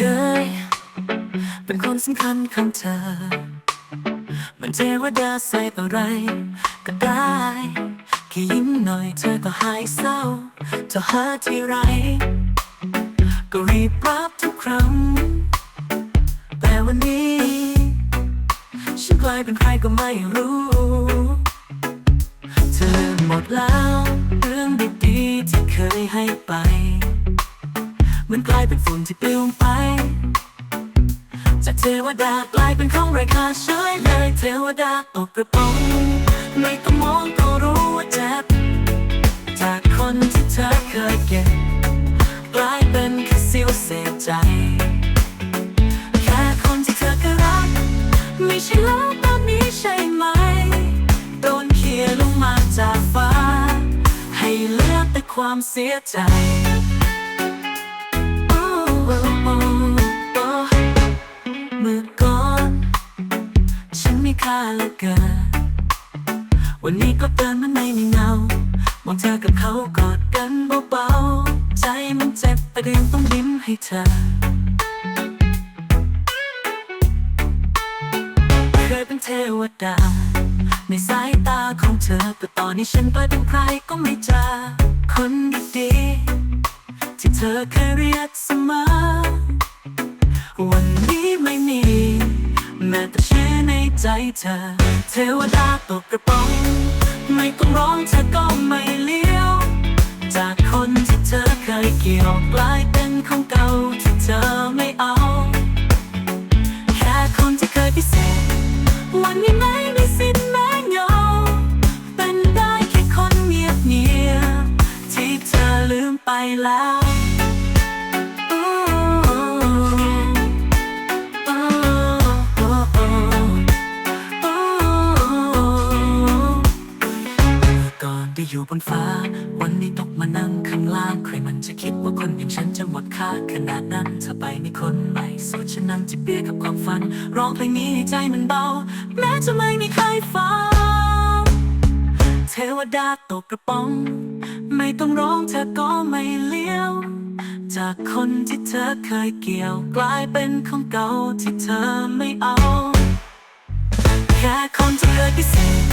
คย เป็นคนสำคัญของเธอ มันเทวดาใส่อะไร ก็ได้ แค่ยิ้มหน่อยเธอก็หายเศร้าเธอหาที่ไร ก็รีบรับทุกครั้ง แต่วันนี้ ฉันกลายเป็นใครก็ไม่รู้ เธอหมดแล้ว เรื่องดีๆที่เคยให้ไป มันกลายเป็นฝุ่นที่ปลิวไป จากเทวดากลายเป็นของไร้ค่าเฉยเลยเทวดาตกกระป๋องไม่ต้องมองก็รู้ว่าเจ็บจากคนที่เธอเคยเก็บกลายเป็นแค่เสียวเสียใจ แค่คนที่เธอก็รัก ไม่ใช่แล้วตอนนี้ใช่ไหม โดนเขี่ยลงมาจากฟ้า ให้เหลือแต่ความเสียใจ เกินวันนี้ก็เดินมาในมีเงามองเธอกับเขากอดกันเบาๆ ใจมันเจ็บแต่ก็ยังต้องยิ้มให้เธอ เคยเป็นเทวดา ในสายตาของเธอ แต่ตอนนี้ฉันกลายเป็นใครก็ไม่เจอคนดีๆที่เธอเคยเรียกเสมอวันนี้ไม่มีแม้แต่ ใจเธอ เทวดาตกกระป๋อง ไม่ต้องร้องเธอก็ไม่เลี้ยว จากคนที่เธอเคยเกี่ยวกลายเป็นของเก่าที่เธอไม่เอา แค่คนที่เคยพิเศษ วันนี้ไม่มีสิทธิ์แม้เงา เป็นได้แค่คนเงียบเงียบที่เธอลืมไปแล้ว อยู่บนฟ้า วันนี้ตกมานั่งข้างล่าง ใครมันจะคิดว่าคนอย่างฉันจะหมดค่าขนาดนั้นเธอไปมีคนใหม่ส่วนฉันนั่งจิบเบียร์กับความฝัน ร้องเพลงนี้ให้ใจมันเบา แม้จะไม่มีใครฟัง เทวดาตกกระป๋อง ไม่ต้องร้องเธอก็ไม่เลี้ยว จากคนที่เธอเคยเกี่ยว กลายเป็นของเก่าที่เธอไม่เอา แค่คนที่เคยพิเศษ